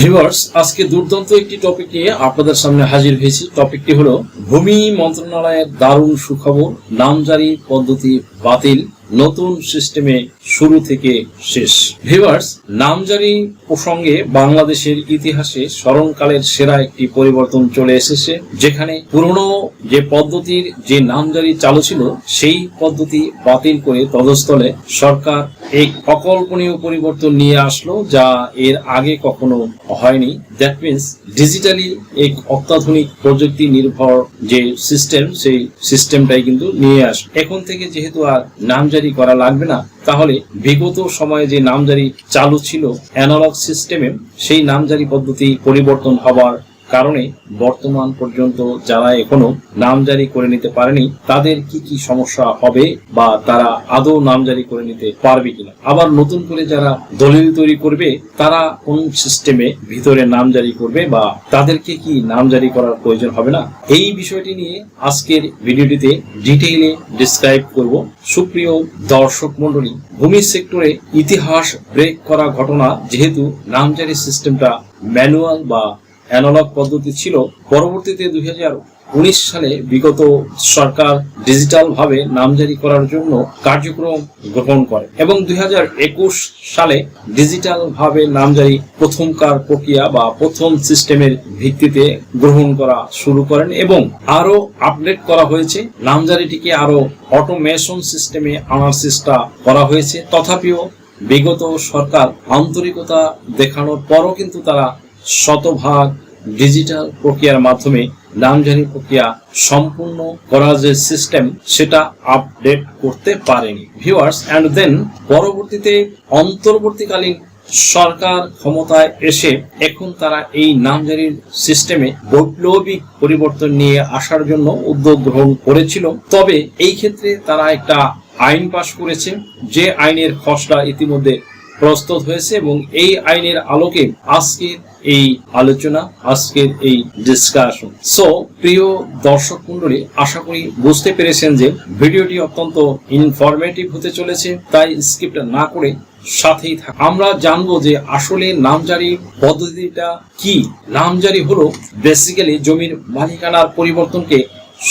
Viewers আজকে দুর্দান্ত একটি টপিক নিয়ে আপনাদের সামনে হাজির হয়েছি। টপিকটি হলো, ভূমি মন্ত্রণালয়ের দারুণ সুখবর, নামজারি পদ্ধতি বাতিল। নতুন সিস্টেমে শুরু থেকে শেষ। ভিউয়ার্স নামজারি প্রসঙ্গে বাংলাদেশের ইতিহাসে স্মরণকালের সেরা একটি পরিবর্তন চলে এসেছে, যেখানে পুরনো যে পদ্ধতির যে নামজারি চালু ছিল, সেই পদ্ধতি বাতিল করে তদস্থলে সরকার এক অকল্পনীয় পরিবর্তন নিয়ে আসলো, যা এর আগে কখনো হয়নি। দ্যাট মিনস ডিজিটালি এক অত্যাধুনিক প্রযুক্তি নির্ভর যে সিস্টেম সেই সিস্টেমটাই কিন্তু নিয়ে আস এখন থেকে যেহেতু আর নামজারি করা লাগবে না। তাহলে বিগত সময়ে যে নামজারি চালু ছিল অ্যানালগ সিস্টেমে সেই নামজারি পদ্ধতি পরিবর্তন হবার কারণে বর্তমান পর্যন্ত যারা এখনও নামজারি করে নিতে পারেনি, তাদের কি কি সমস্যা হবে বা তারা আদৌ নামজারি করে নিতে পারবে কিনা? আবার নতুন করে যারা দলিল তৈরি করবে, তারা কোন সিস্টেমে ভিতরে নামজারি করবে বা তাদেরকে কি নামজারি করার প্রয়োজন হবে না? এই বিষয়টি নিয়ে আজকের ভিডিওটিতে ডিটেইলে ডিসক্রাইব করব। সুপ্রিয় দর্শক মন্ডলী ভূমি সেক্টরে ইতিহাস ব্রেক করা ঘটনা যেহেতু নামজারি সিস্টেমটা ম্যানুয়াল বা অ্যানালগ পদ্ধতি ছিল, পরবর্তীতে দুই উনিশ সালে বিগত সরকার ডিজিটাল ভাবে নামজারি করার জন্য কার্যক্রম গ্রহণ করে এবং দুই হাজার একুশ সালে ডিজিটাল ভাবে নামজারি প্রথমকার প্রক্রিয়া বা প্রথম সিস্টেমের ভিত্তিতে গ্রহণ করা শুরু করেন এবং আরও আপডেট করা হয়েছে। নামজারিটিকে আরও অটোমেশন সিস্টেমে আনার চেষ্টা করা হয়েছে। তথাপিও বিগত সরকার আন্তরিকতা দেখানোর পরও কিন্তু তারা শতভাগ ডিজিটাল প্রক্রিয়ার মাধ্যমে নামজারি প্রক্রিয়া সম্পূর্ণ করার যে সিস্টেম সেটা আপডেট করতে পারেনি। ভিউয়ার্স অ্যান্ড দেন পরবর্তীতে অন্তর্বর্তীকালীন সরকার ক্ষমতায় এসে এখন তারা এই নামজারির সিস্টেমে বৈপ্লবিক পরিবর্তন নিয়ে আসার জন্য উদ্যোগ গ্রহণ করেছিল। তবে এই ক্ষেত্রে তারা একটা আইন পাশ করেছে। যে আইনের খসড়া ইতিমধ্যে প্রস্তুত হয়েছে এবং এই আইনের আলোকে আজকের এই আলোচনা, আজকের এই ডিসকাশন সো প্রিয় দর্শক মন্ডলী আশা করি বুঝতে পেরেছেন যে ভিডিওটি অত্যন্ত ইনফরমেটিভ হতে চলেছে, তাই স্ক্রিপ্ট না করে সাথেই থাক আমরা জানব যে আসলে নামজারি পদ্ধতিটা কি। নামজারি হলো বেসিক্যালি জমির মালিকানার পরিবর্তনকে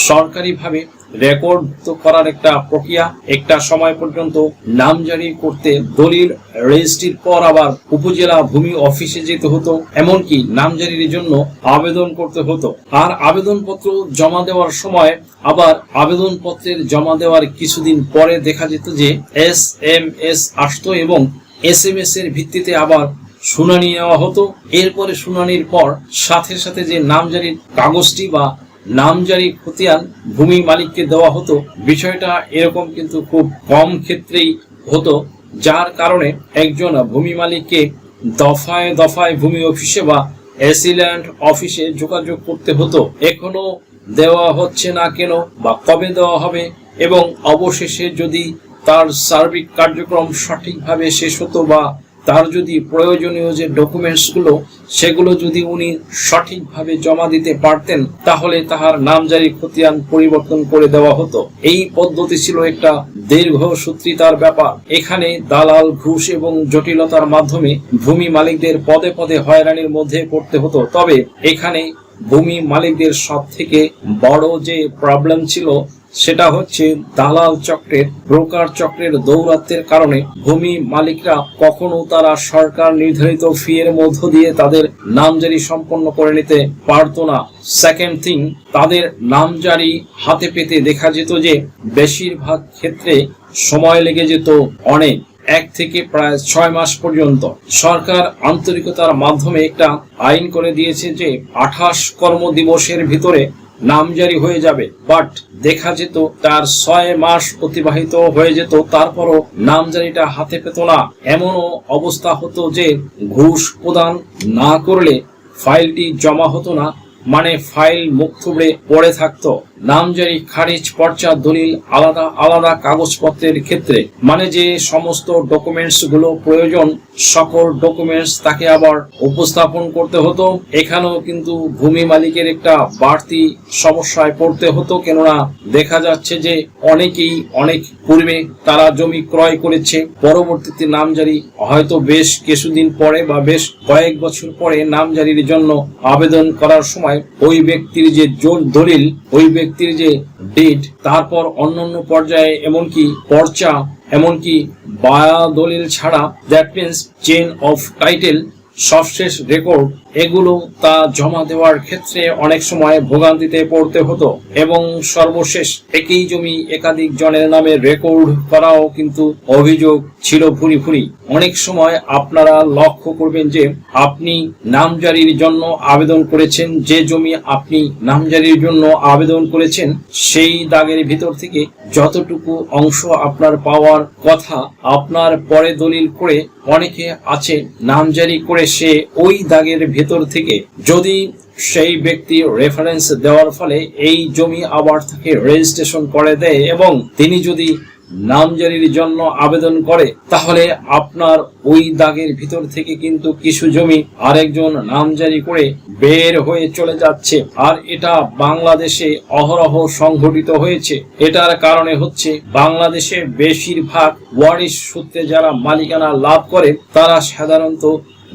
সরকারিভাবে রেকর্ড করার একটা প্রক্রিয়া। একটা সময় পর্যন্ত নামজারি করতে দলিল রেজিস্ট্রির পর আবার উপজেলা ভূমি অফিসে যেতে হতো, এমনকি নামজারির জন্য আবেদন করতে হতো। আর আবেদনপত্র জমা দেওয়ার সময় আবার আবেদনপত্রের জমা দেওয়ার কিছুদিন পরে দেখা যেত যে এস এম এস আসতো এবং এস এম এস এর ভিত্তিতে আবার শুনানি নেওয়া হতো। এরপরে শুনানির পর সাথে সাথে যে নামজারির কাগজটি বা নামজারি খতিয়ান ভূমি মালিককে দেওয়া হতো। বিষয়টা এরকম কিন্তু খুব কম ক্ষেত্রেই হতো, যার কারণে একজন ভূমি মালিককে দফায় দফায় ভূমি অফিসে বা এসিল্যান্ড অফিসে যোগাযোগ করতে হতো। এখনও দেওয়া হচ্ছে না কেন বা কবে দেওয়া হবে এবং অবশেষে যদি তার সার্বিক কার্যক্রম সঠিকভাবে শেষ হতো বা তার যদি প্রয়োজনীয় যে ডকুমেন্টসগুলো, সেগুলো যদি উনি সঠিকভাবে জমা দিতে পারতেন, তাহলে তাহার নামজারি খতিয়ান পরিবর্তন করে দেওয়া হতো। এই পদ্ধতি ছিল একটা দীর্ঘ সূত্রিতার ব্যাপার। এখানে দালাল ঘুষ এবং জটিলতার মাধ্যমে ভূমি মালিকদের পদে পদে হয়রানির মধ্যে পড়তে হতো। তবে এখানে ভূমি মালিকদের সব থেকে বড় যে প্রবলেম ছিল সেটা হচ্ছে দালাল চক্রের, ব্রোকার চক্রের দৌরাত্বের কারণে ভূমি মালিকরা কখনো তারা সরকার নির্ধারিত ফি এর মধ্য দিয়ে তাদের নামজারি সম্পন্ন করে নিতে পারতো না। সেকেন্ড থিং তাদের নামজারি হাতে পেতে দেখা যেত যে বেশিরভাগ ক্ষেত্রে সময় লেগে যেত অনেক, এক থেকে প্রায় ছয় মাস পর্যন্ত। সরকার আন্তরিকতার মাধ্যমে একটা আইন করে দিয়েছে যে আঠাশ কর্মদিবসের ভিতরে নামজারি হয়ে যাবে। বাট দেখা যেত, তার ছয় মাস অতিবাহিত হয়ে যেত, তারপরও নামজারিটা হাতে পেত না। এমনও অবস্থা হতো যে ঘুষ প্রদান না করলে ফাইলটি জমা হতো না। মানে ফাইল মুখ থুবড়ে পড়ে থাকতো। নামজারি খারিজ, পর্চা, দলিল, আলাদা আলাদা কাগজপত্রের ক্ষেত্রে। মানে যে সমস্ত ডকুমেন্টসগুলো প্রয়োজন, সকল ডকুমেন্টস তাকে আবার উপস্থাপন করতে হতো। এখানেও কিন্তু ভূমি মালিকের একটা বাড়তি সমস্যায় পড়তে হতো, কেননা দেখা যাচ্ছে যে অনেকেই অনেক পূর্বে তারা জমি ক্রয় করেছে। পরবর্তীতে নামজারি হয়তো বেশ কিছুদিন পরে বা বেশ কয়েক বছর পরে নামজারির জন্য আবেদন করার সময় ওই ব্যক্তির যে জোর- দলিল, ওই ব্যক্তির যে ডেট তারপর অন্যান্য পর্যায়ে এমনকি পর্চা, এমনকি বায়া দলিল ছাড়া that means chain of title সবশেষ রেকর্ড এগুলো তা জমা দেওয়ার ক্ষেত্রে অনেক সময় ভোগান্তিতে পড়তে হতো। এবং সর্বশেষ একই জমি একাধিক জনের নামে রেকর্ড করাও কিন্তু অভিযোগ ছিল ভুরি ভুরি। অনেক সময় আপনারা লক্ষ্য করবেন যে আপনি নামজারির জন্য আবেদন করেছেন, যে জমি আপনি নামজারির জন্য আবেদন করেছেন, সেই দাগের ভিতর থেকে যতটুকু অংশ আপনার পাওয়ার কথা আপনার পরে দলিল করে অনেকে আছে, নামজারি করে সে ওই দাগের ভেতর থেকে যদি সেই ব্যক্তি রেফারেন্স দেওয়ার ফলে এই জমি আবার তাকে রেজিস্ট্রেশন করে দেয় এবং তিনি যদি নামজারির জন্য আবেদন করে, তাহলে আপনার ওই দাগের ভিতর থেকে কিন্তু কিছু জমি আরেকজন নামজারি করে বের হয়ে চলে যাচ্ছে। আর এটা বাংলাদেশে অহরহ সংঘটিত হয়েছে। এটার কারণে হচ্ছে বাংলাদেশে বেশিরভাগ ওয়ারিশ সূত্রে যারা মালিকানা লাভ করে, তারা সাধারণত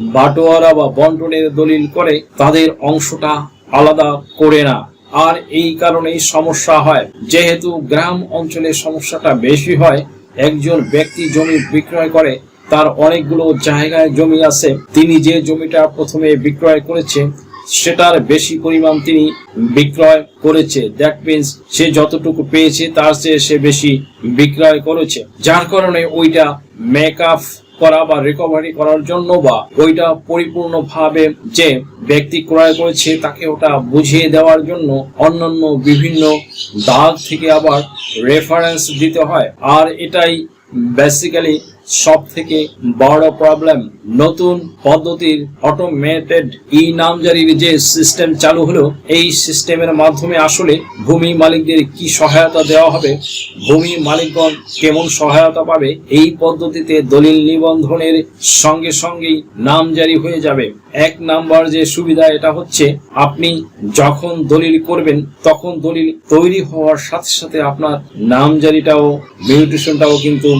বাটোয়ারা বা বন্টনের দলিল করে তাদের অংশটা আলাদা করে না। আর এই কারণেই সমস্যা হয়। যেহেতু গ্রাম অঞ্চলে সমস্যাটা বেশি হয়, একজন ব্যক্তি জমি বিক্রয় করে, তার অনেকগুলো জায়গায় জমি আছে। তিনি যে জমিটা প্রথমে বিক্রয় করেছে, সেটার বেশি পরিমাণ তিনি বিক্রয় করেছে। দ্যাট মিনস সে যতটুকু পেয়েছে, তার চেয়ে সে বেশি বিক্রয় করেছে। যার কারণে ওইটা মেক আপ করা বা রিকভারি করার জন্য বা ওইটা পরিপূর্ণভাবে যে ব্যক্তি ক্রয় করেছে তাকে ওটা বুঝিয়ে দেওয়ার জন্য অন্যান্য বিভিন্ন দাগ থেকে আবার রেফারেন্স দিতে হয়। আর এটাই বেসিক্যালি সব থেকে বড় প্রবলেম নতুন পদ্ধতির অটোমেটেড ই নামজারির যে সিস্টেম চালু হলো, এই সিস্টেমের মাধ্যমে আসলে ভূমি মালিকদের কি সহায়তা দেওয়া হবে, ভূমি মালিকগণ কেমন সহায়তা পাবে, এই পদ্ধতিতে দলিল নিবন্ধনের সঙ্গে সঙ্গেই নামজারি হয়ে যাবে। এক নাম্বার যে সুবিধা এটা হচ্ছে, আপনি যখন দলিল করবেন, তখন দলিল তৈরি হওয়ার সাথে সাথে আপনার নামজারিটাও মিউটেশনটাও কিন্তু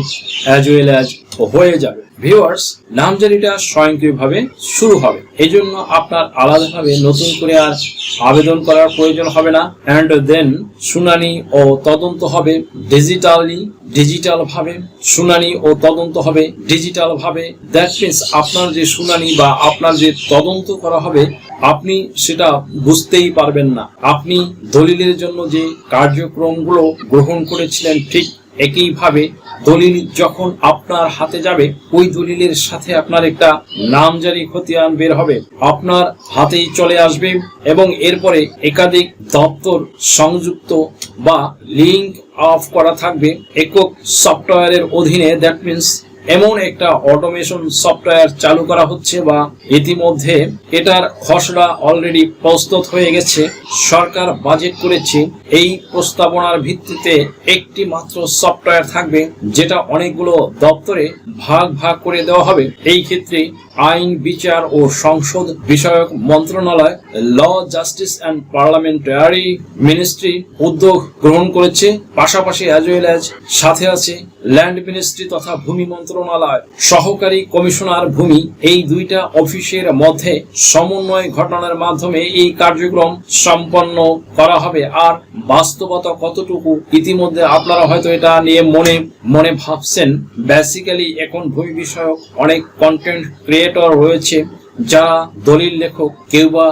অ্যাজ ওয়েল অ্যাজ হয়ে যাবে। ভিউয়ার্স নামজারিটা স্বয়ংক্রিয়ভাবে শুরু হবে। এই জন্য আপনার আলাদাভাবে নতুন করে আর আবেদন করার প্রয়োজন হবে না। অ্যান্ড দেন শুনানি ও তদন্ত হবে ডিজিটালি ডিজিটাল ভাবে শুনানি ও তদন্ত হবে ডিজিটাল ভাবে দ্যাট মিনস আপনার যে শুনানি বা আপনার যে তদন্ত করা হবে, আপনি সেটা বুঝতেই পারবেন না। আপনি দলিলের জন্য যে কার্যক্রমগুলো গ্রহণ করেছিলেন ঠিক একইভাবে দলিল যখন আপনার হাতে যাবে, ওই দলিলের সাথে আপনার একটা নামজারি খতিয়ান বের হবে। আপনার হাতেই চলে আসবে এবং এরপরে একাধিক দপ্তর সংযুক্ত বা লিঙ্ক অফ করা থাকবে। একক সফটওয়্যারের অধীনে দ্যাট মিনস এমন একটা অটোমেশন সফটওয়্যার চালু করা হচ্ছে বা ইতিমধ্যে এটার খসড়া অলরেডি প্রস্তুত হয়ে গেছে। সরকার বাজেট করেছে। এই প্রস্তাবনার ভিত্তিতে একটি মাত্র সফটওয়্যার থাকবে, যেটা অনেকগুলো দপ্তরে ভাগ ভাগ করে দেওয়া হবে। এই ক্ষেত্রে আইন, বিচার ও সংসদ বিষয়ক মন্ত্রণালয় law justice and parliamentary ministry উদ্যোগ গ্রহণ করেছে। পাশাপাশি অ্যাজ ওয়েল অ্যাজ সাথে আছে ল্যান্ড মিনিস্ট্রি তথা ভূমি মন্ত্রণালয়। সহকারী কমিশনার ভূমি এই দুইটা অফিসের মধ্যে সমন্বয় ঘটনার মাধ্যমে এই কার্যক্রম সম্পন্ন করা হবে। আর বাস্তবতা কতটুকু ইতিমধ্যে আপনারা হয়তো এটা নিয়ে মনে মনে ভাবছেন। বেসিক্যালি এখন ভূমি বিষয়ক অনেক কন্টেন্ট ক্রিয়েটর রয়েছে, যা দলিল লেখক কেউ বা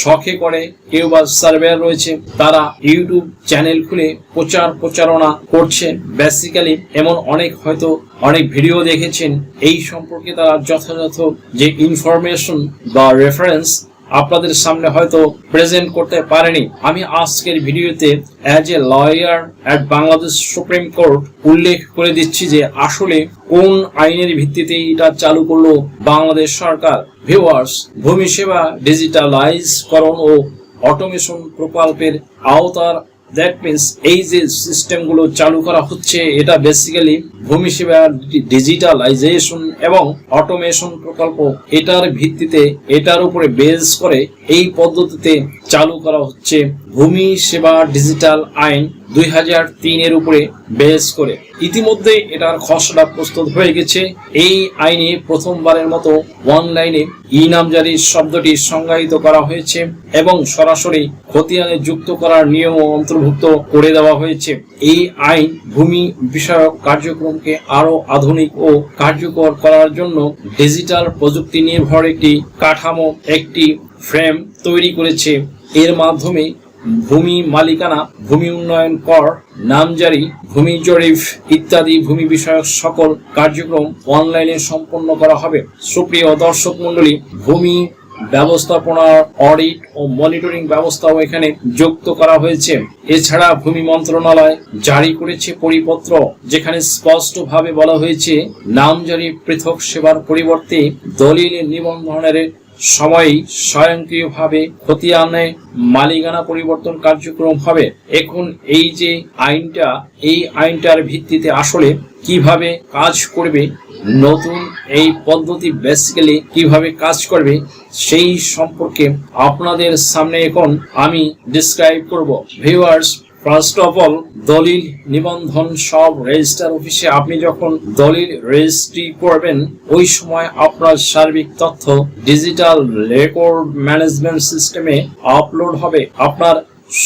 শখে করে, কেউ বা সার্ভেয়ার রয়েছে, তারা ইউটিউব চ্যানেল খুলে প্রচার প্রচারণা করছে। বেসিক্যালি এমন অনেক হয়তো অনেক ভিডিও দেখেছেন। এই সম্পর্কে তারা যথাযথ যে ইনফরমেশন বা রেফারেন্স আপনাদের সামনে হয়তো প্রেজেন্ট করতে পারেনি। আমি আজকের ভিডিওতে as a lawyer at Bangladesh supreme court উল্লেখ করে দিচ্ছি যে আসলে কোন আইনের ভিত্তিতে এটা চালু করল বাংলাদেশ সরকার। ভিওয়ার্স ভূমি সেবা ডিজিটালাইজকরণ ও অটোমেশন প্রকল্পের আওতার দ্যাট মিনস এই যে সিস্টেমগুলো চালু করা হচ্ছে, এটা বেসিক্যালি ভূমি সেবা ডিজিটালাইজেশন এবং অটোমেশন প্রকল্প, এটার ভিত্তিতে, এটার উপরে বেস করে এই পদ্ধতিতে চালু করা হচ্ছে ভূমি সেবা ডিজিটাল আইন দুই হাজার তিনের উপরে বেস করে ইতিমধ্যে এটার খসড়া প্রস্তুত হয়ে গেছে। এই আইনে প্রথমবারের মতো অনলাইনে ই নামজারি শব্দটি সংজ্ঞায়িত করা হয়েছে এবং সরাসরি খতিয়ানে যুক্ত করার নিয়ম অন্তর্ভুক্ত করে দেওয়া হয়েছে। এই আইন ভূমি বিষয়ক কার্যক্রমকে আরও আধুনিক ও কার্যকর করার জন্য ডিজিটাল প্রযুক্তি নির্ভর একটি কাঠামো, একটি ফ্রেম তৈরি করেছে। এর মাধ্যমে ভূমি মালিকানা, ভূমি উন্নয়ন কর, নামজারি, ভূমি জরিফ ইত্যাদি ভূমি বিষয়ক সকল কার্যক্রম অনলাইনে সম্পন্ন করা হবে। সুপ্রিয় দর্শক মণ্ডলী, ভূমি ব্যবস্থাপনার অডিট ও মনিটরিং ব্যবস্থাও এখানে যুক্ত করা হয়েছে। এছাড়া ভূমি মন্ত্রণালয় জারি করেছে পরিপত্র, যেখানে স্পষ্টভাবে বলা হয়েছে, নামজারি পৃথক সেবার পরিবর্তে দলিল নিবন্ধনের সময় স্বয়ংক্রিয়ভাবে খতিয়ানে মালিকানা পরিবর্তন কার্যক্রম হবে। এখন এই যে আইনটা, এই আইনটার ভিত্তিতে আসলে কীভাবে কাজ করবে, নতুন এই পদ্ধতি বেসিক্যালি কীভাবে কাজ করবে, সেই সম্পর্কে আপনাদের সামনে এখন আমি ডিসক্রাইব করব। ভিউয়ার্স ফার্স্ট অফ অল দলিল নিবন্ধন সব রেজিস্টার অফিসে আপনি যখন দলিল রেজিস্ট্রি করবেন, ওই সময় আপনার সার্বিক তথ্য ডিজিটাল রেকর্ড ম্যানেজমেন্ট সিস্টেমে আপলোড হবে। আপনার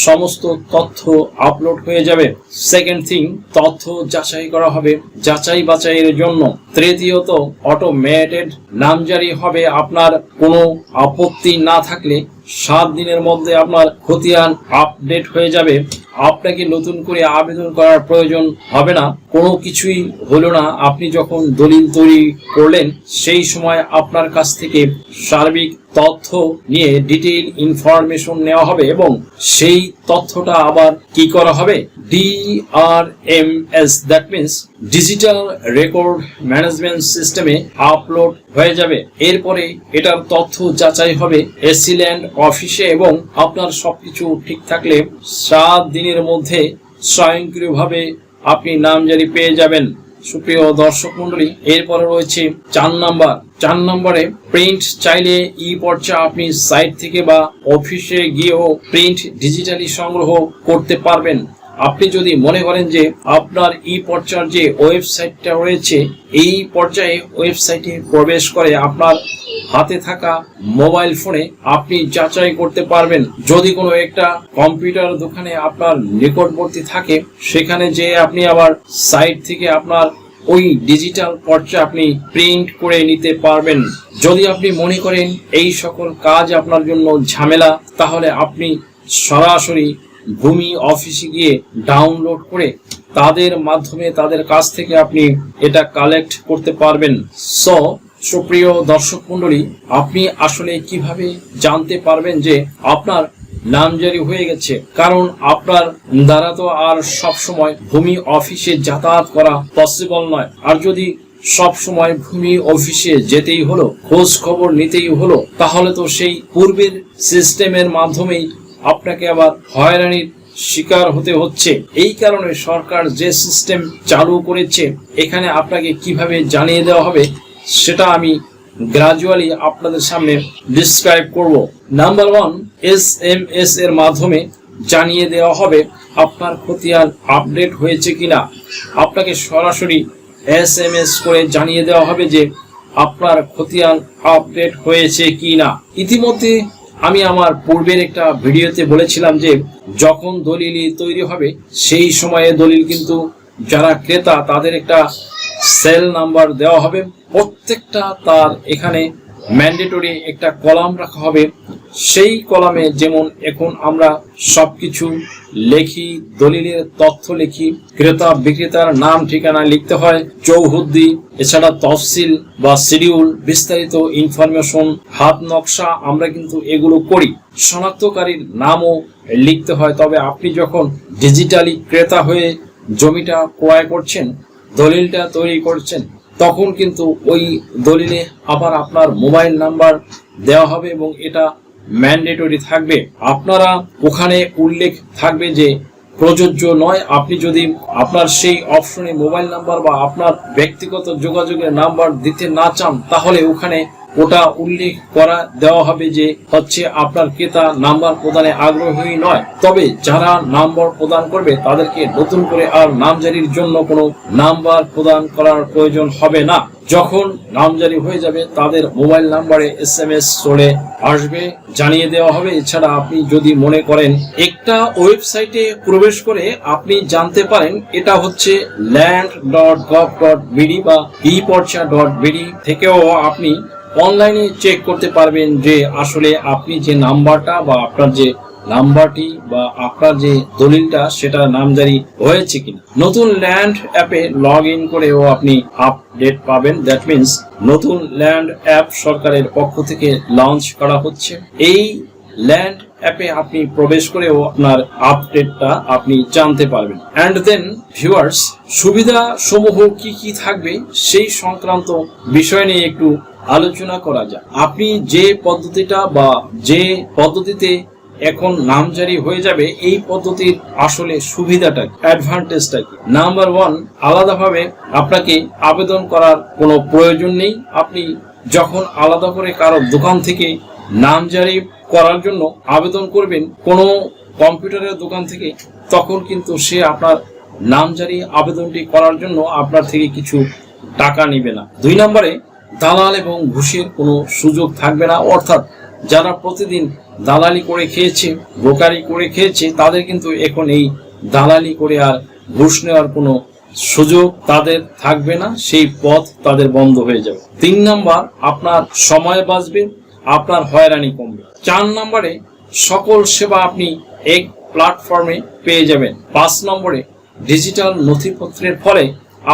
সমস্ত তথ্য আপলোড হয়ে যাবে। সেকেন্ড থিং তথ্য যাচাই করা হবে যাচাই বাছাইয়ের জন্য। তৃতীয়ত অটোমেটেড নামজারি হবে। আপনার কোনো আপত্তি না থাকলে সাত দিনের মধ্যে আপনার খতিয়ান আপডেট হয়ে যাবে। আপনাকে নতুন করে আবেদন করার প্রয়োজন হবে না। কোনো কিছুই হলো না। আপনি যখন দলিল তৈরি করলেন, সেই সময় আপনার কাছ থেকে সার্বিক তথ্য নিয়ে ডিটেইল ইনফরমেশন নেওয়া হবে এবং সেই তথ্যটা আবার কি করা হবে? DRMS that means digital record management সিস্টেমে আপলোড হয়ে যাবে। এরপরে এটার তথ্য যাচাই হবে এসিল্যান্ড অফিসে এবং আপনার সবকিছু ঠিক থাকলে সাত দিনের মধ্যে স্বয়ংক্রিয়ভাবে আপনি নাম নামজারি পেয়ে যাবেন। সুপ্রিয় দর্শক মন্ডলী এরপরে রয়েছে চার নাম্বার। চার নম্বরে প্রিন্ট চাইলে ই পর্চা আপনি সাইট থেকে বা অফিসে গিয়েও প্রিন্ট ডিজিটালি সংগ্রহ করতে পারবেন। আপনি যদি মনে করেন যে আপনার ই পর্চার যে ওয়েবসাইটটা রয়েছে, এই পর্যায়ে ওয়েবসাইটে প্রবেশ করে আপনার হাতে থাকা মোবাইল ফোনে আপনি যাচাই করতে পারবেন। যদি কোনো একটা কম্পিউটার দোকানে আপনার নিকটবর্তী থাকে, সেখানে যে আপনি আবার সাইট থেকে আপনার ওই ডিজিটাল পর্চা আপনি প্রিন্ট করে নিতে পারবেন। যদি আপনি মনে করেন এই সকল কাজ আপনার জন্য ঝামেলা, তাহলে আপনি সরাসরি ভূমি অফিসে গিয়ে ডাউনলোড করে তাদের মাধ্যমে তাদের কাছ থেকে আপনি এটা কালেক্ট করতে পারবেন। সো সুপ্রিয় দর্শক মন্ডলী আপনি আসলে কীভাবে জানতে পারবেন যে আপনার নামজারি হয়ে গেছে। কারণ আপনার দ্বারা তো আর সব সময় ভূমি অফিসে যাতায়াত করা পসিবল নয়। আর যদি সব সময় ভূমি অফিসে যেতেই হলো খোঁজ খবর নিতেই হলো, তাহলে তো সেই পূর্বের সিস্টেমের মাধ্যমেই আপনাকে আবার হয়রানির শিকার হতে হচ্ছে। এই কারণে সরকার যে সিস্টেম চালু করেছে, এখানে আপনাকে কীভাবে জানিয়ে দেওয়া হবে, সেটা আমি গ্রাজুয়ালি আপনাদের সামনে ডিসক্রাইব করব। Number one S M S এর মাধ্যমে জানিয়ে দেওয়া হবে আপনার খতিয়ান আপডেট হয়েছে কিনা। আপনাকে সরাসরি এস এম এস করে জানিয়ে দেওয়া হবে যে আপনার খতিয়ান আপডেট হয়েছে কি না ইতিমধ্যে আমি আমার পূর্বের একটা ভিডিওতে বলেছিলাম যে, যখন দলিল তৈরি হবে, সেই সময়ে দলিল কিন্তু যারা ক্রেতা, তাদের একটা সেল নাম্বার দেওয়া হবে। প্রত্যেকটা তার এখানে ম্যান্ডেটরি একটা কলাম রাখা হবে। সেই কলামে যেমন এখন আমরা সবকিছু লেখি, দলিলের তথ্য লিখি, ক্রেতা, বিক্রেতার নাম, ঠিকানা লিখতে হয়, চৌহদ্দি, এছাড়া তফসিল বা শিডিউল, বিস্তারিত ইনফরমেশন হাত নকশা আমরা কিন্তু এগুলো করি। শনাক্তকারীর নামও লিখতে হয়। তবে আপনি যখন ডিজিটালি ক্রেতা হয়ে জমিটা ক্রয় করছেন দলিলটা তৈরি করছেন, তখন কিন্তু ওই দলিলে আবার আপনার মোবাইল নাম্বার দেওয়া হবে এবং এটা ম্যান্ডেটরি থাকবে। আপনারা ওখানে উল্লেখ থাকবে যে প্রযোজ্য নয়, আপনি যদি আপনার সেই অপশনে মোবাইল নাম্বার বা আপনার ব্যক্তিগত যোগাযোগের নাম্বার দিতে না চান, তাহলে ওখানে ওটা উল্লেখ করা দেওয়া হবে যে হচ্ছে আপনার ক্রেতা নাম্বার প্রদানে আগ্রহী নয়। তবে যারা নাম্বার প্রদান করবে, তাদেরকে নতুন করে আর নামজারির জন্য কোনো নাম্বার প্রদান করার প্রয়োজন হবে না। যখন নামজারি হয়ে যাবে, তাদের মোবাইল নাম্বারে এস এম এস চলে আসবে। জানিয়ে দেওয়া হবে, এছাড়া আপনি যদি মনে করেন একটা ওয়েবসাইটে প্রবেশ করে আপনি জানতে পারেন, এটা হচ্ছে land dot gov dot BD বা ই পর্চা ডট বিডি থেকেও আপনি অনলাইনে চেক করতে পারবেন যে আসলে আপনি যে নাম্বারটা বা আপনার যে নাম্বারটি বা আপনার যে দলিলটা সেটা নামজারি হয়েছে কিনা। নতুন ল্যান্ড অ্যাপে লগ ইন করেও আপনি আপডেট পাবেন। দ্যাট মিন্স নতুন ল্যান্ড অ্যাপ সরকারের পক্ষ থেকে লঞ্চ করা হচ্ছে। এই ল্যান্ড অ্যাপে আপনি প্রবেশ করেও আপনার আপডেটটা আপনি জানতে পারবেন। অ্যান্ড দেন ভিউয়ার্স সুবিধা সমূহ কি কি থাকবে সেই সংক্রান্ত বিষয় নিয়ে একটু আলোচনা করা যাক। আপনি যে পদ্ধতিটা বা যে পদ্ধতিতে এখন নামজারি হয়ে যাবে, এই পদ্ধতির আসলে সুবিধাটা অ্যাডভান্টেজটা কি? নাম্বার ওয়ান আলাদাভাবে আপনাকে আবেদন করার কোনো প্রয়োজন নেই। আপনি যখন আলাদা করে কারও দোকান থেকে নামজারি করার জন্য আবেদন করবেন, কোনো কম্পিউটারের দোকান থেকে, তখন কিন্তু সে আপনার নামজারি আবেদনটি করার জন্য আপনার থেকে কিছু টাকা নেবে না। দুই নম্বরে, দালাল এবং ঘুষের কোনো সুযোগ থাকবে না। অর্থাৎ যারা প্রতিদিন দালালি করে খেয়েছে ব্রোকারি করে খেয়েছে, তাদের কিন্তু এখন এই দালালি করে আর ঘুষ নেওয়ার কোনো সুযোগ তাদের থাকবে না। সেই পথ তাদের বন্ধ হয়ে যাবে। তিন নাম্বার, আপনার সময় বাঁচবে, আপনার হয়রানি কমবে। চার নম্বরে, সকল সেবা আপনি এক প্ল্যাটফর্মে পেয়ে যাবেন। পাঁচ নম্বরে ডিজিটাল নথিপত্রের ফলে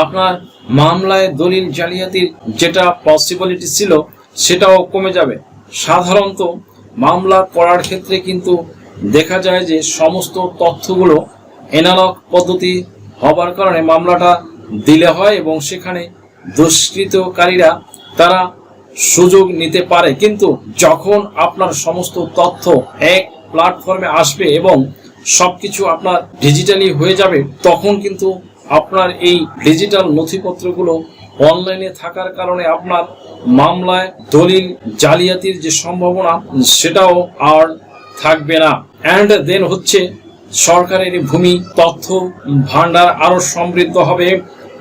আপনার মামলায় দলিল জালিয়াতির যেটা পসিবিলিটি ছিল, সেটাও কমে যাবে। সাধারণত মামলা করার ক্ষেত্রে কিন্তু দেখা যায় যে সমস্ত তথ্যগুলো এনালগ পদ্ধতি হবার কারণে মামলাটা দিলে হয় এবং সেখানে দুষ্কৃতকারীরা তারা সুযোগ নিতে পারে। কিন্তু যখন আপনার সমস্ত তথ্য এক প্ল্যাটফর্মে আসবে এবং সবকিছু আপনার ডিজিটালি হয়ে যাবে, তখন কিন্তু আপনার এই ডিজিটাল নথিপত্রগুলো অনলাইনে থাকার কারণে আপনার মামলায় দলিল জালিয়াতির যে সম্ভাবনা, সেটাও আর থাকবে না। অ্যান্ড দেন হচ্ছে সরকারের ভূমি, তথ্য ভান্ডার আরও সমৃদ্ধ হবে।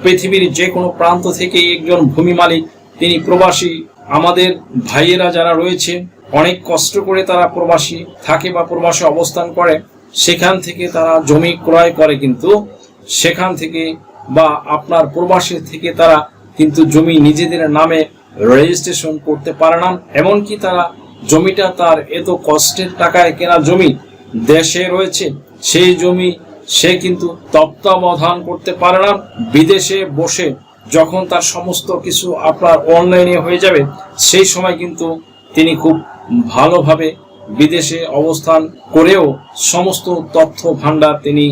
পৃথিবীর যে কোনো প্রান্ত থেকে একজন ভূমি মালিক, তিনি প্রবাসী। আমাদের ভাইয়েরা যারা রয়েছে, অনেক কষ্ট করে তারা প্রবাসী, থাকে বা প্রবাসে অবস্থান করে। সেখান থেকে তারা জমি ক্রয় করে কিন্তু সেখান থেকে বা আপনার প্রবাসী থেকে তারা কিন্তু জমি নিজেদের নামে রেজিস্ট্রেশন করতে পারে না। এমনকি তারা জমিটা তার এত কষ্টের টাকায় কেনা জমি দেশে রয়েছে, সেই জমি সে কিন্তু তত্ত্বাবধান করতে পারে না। বিদেশে বসে যখন তার সমস্ত কিছু আপনার অনলাইনে হয়ে যাবে, সেই সময় কিন্তু তিনি খুব ভালোভাবে বিদেশে অবস্থান করেও সমস্ত তথ্য ভান্ডার তিনি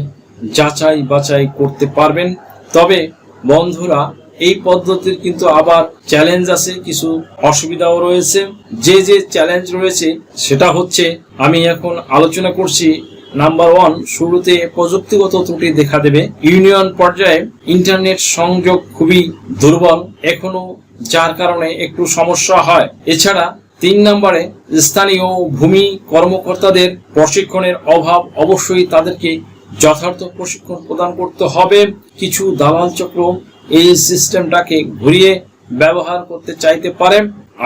যাচাই বাছাই করতে পারবেন। তবে বন্ধুরা, এই পদ্ধতির কিন্তু আবার চ্যালেঞ্জ আছে, কিছু অসুবিধাও রয়েছে। যে যে চ্যালেঞ্জ রয়েছে, সেটা হচ্ছে আমি এখন আলোচনা করছি নাম্বার ওয়ান শুরুতে প্রযুক্তিগত ত্রুটি দেখা দেবে। ইউনিয়ন পর্যায়ে ইন্টারনেট সংযোগ খুবই দুর্বল, এখনও যার কারণে একটু সমস্যা হয়। এছাড়া তিন নম্বরে, স্থানীয় ভূমি কর্মকর্তাদের প্রশিক্ষণের অভাব অবশ্যই তাদেরকে যথার্থ প্রশিক্ষণ প্রদান করতে হবে। কিছু দালাল চক্র এই সিস্টেমটাকে ঘুরিয়ে ব্যবহার করতে চাইতে পারে।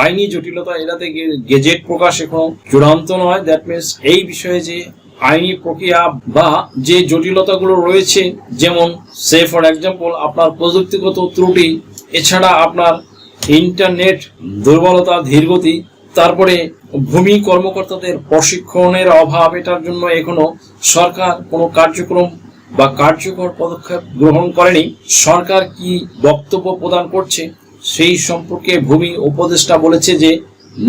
আইনি জটিলতা এড়াতে গেজেট প্রকাশ এখনও চূড়ান্ত নয়। দ্যাট মিনস এই বিষয়ে যে আইনি প্রক্রিয়া বা যে জটিলতাগুলো রয়েছে, যেমন সে ফর এক্সাম্পল আপনার প্রযুক্তিগত ত্রুটি, এছাড়া আপনার ইন্টারনেট দুর্বলতা, ধীরগতি তারপরে ভূমি কর্মকর্তাদের প্রশিক্ষণের অভাব এটার জন্য এখনও সরকার কোনো কার্যক্রম বা কার্যকর পদক্ষেপ গ্রহণ করেনি। সরকার কি বক্তব্য প্রদান করছে সেই সম্পর্কে ভূমি উপদেষ্টা বলেছে যে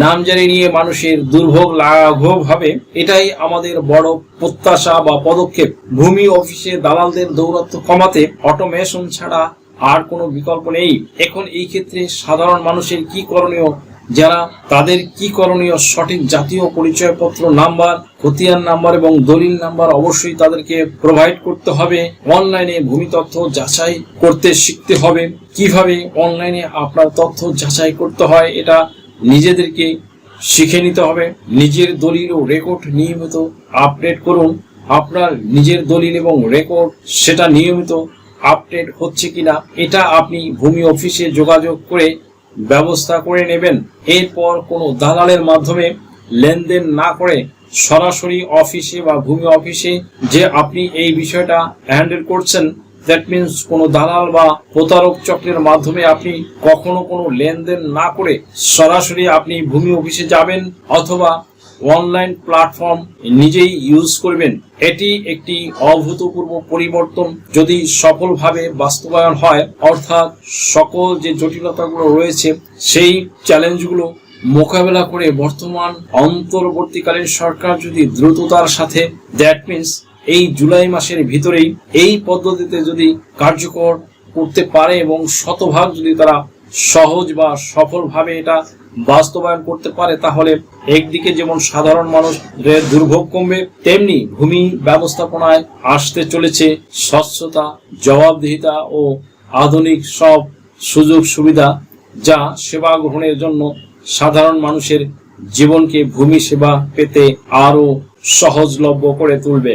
নামজারি নিয়ে মানুষের দুর্ভোগ লাঘব হবে এটাই আমাদের বড় প্রত্যাশা বা পদক্ষেপ। ভূমি অফিসে দালালদের দৌরত্ব কমাতে অটোমেশন ছাড়া আর কোনো বিকল্প নেই। এখন এই ক্ষেত্রে সাধারণ মানুষের কি করণীয় যারা তাদের কি করণীয় সঠিক জাতীয় পরিচয়পত্র নাম্বার, খতিয়ান নাম্বার এবং দলিল নাম্বার অবশ্যই তাদেরকে প্রোভাইড করতে হবে। অনলাইনে ভূমি তথ্য যাচাই করতে শিখতে হবে। কীভাবে অনলাইনে আপনার তথ্য যাচাই করতে হয় এটা নিজেদেরকে শিখে নিতে হবে। নিজের দলিল ও রেকর্ড নিয়মিত আপডেট করুন। আপনার নিজের দলিল এবং রেকর্ড সেটা নিয়মিত আপডেট হচ্ছে কিনা, এটা আপনি ভূমি অফিসে যোগাযোগ করে ব্যবস্থা করে নেবেন। এরপর কোনো দালালের মাধ্যমে লেনদেন না করে সরাসরি অফিসে বা ভূমি অফিসে যে আপনি এই বিষয়টা হ্যান্ডেল করছেন দ্যাট মিন্স কোনো দালাল বা প্রতারক চক্রের মাধ্যমে আপনি কখনো কোনো লেনদেন না করে সরাসরি আপনি ভূমি অফিসে যাবেন অথবা অনলাইন প্ল্যাটফর্ম নিজেই ইউজ করবেন, এটি একটি অভূতপূর্ব পরিবর্তন। যদি সফলভাবে বাস্তবায়ন হয়, অর্থাৎ সকল যে জটিলতাগুলো রয়েছে, সেই চ্যালেঞ্জগুলো মোকাবেলা করে বর্তমান অন্তর্বর্তীকালীন সরকার যদি দ্রুততার সাথে দ্যাট মিনস এই জুলাই মাসের ভিতরেই এই পদ্ধতিতে যদি কার্যকর করতে পারে এবং শতভাগ যদি তারা সহজ বা সফলভাবে এটা বাস্তবায়ন করতে পারে, তাহলে একদিকে যেমন সাধারণ মানুষের দুর্ভোগ কমবে, তেমনি ভূমি ব্যবস্থাপনায় আসতে চলেছে স্বচ্ছতা, জবাবদিহিতা ও আধুনিক সব সুযোগ সুবিধা যা সেবা গ্রহণের জন্য সাধারণ মানুষের জীবনকে ভূমি সেবা পেতে আরও সহজলভ্য করে তুলবে।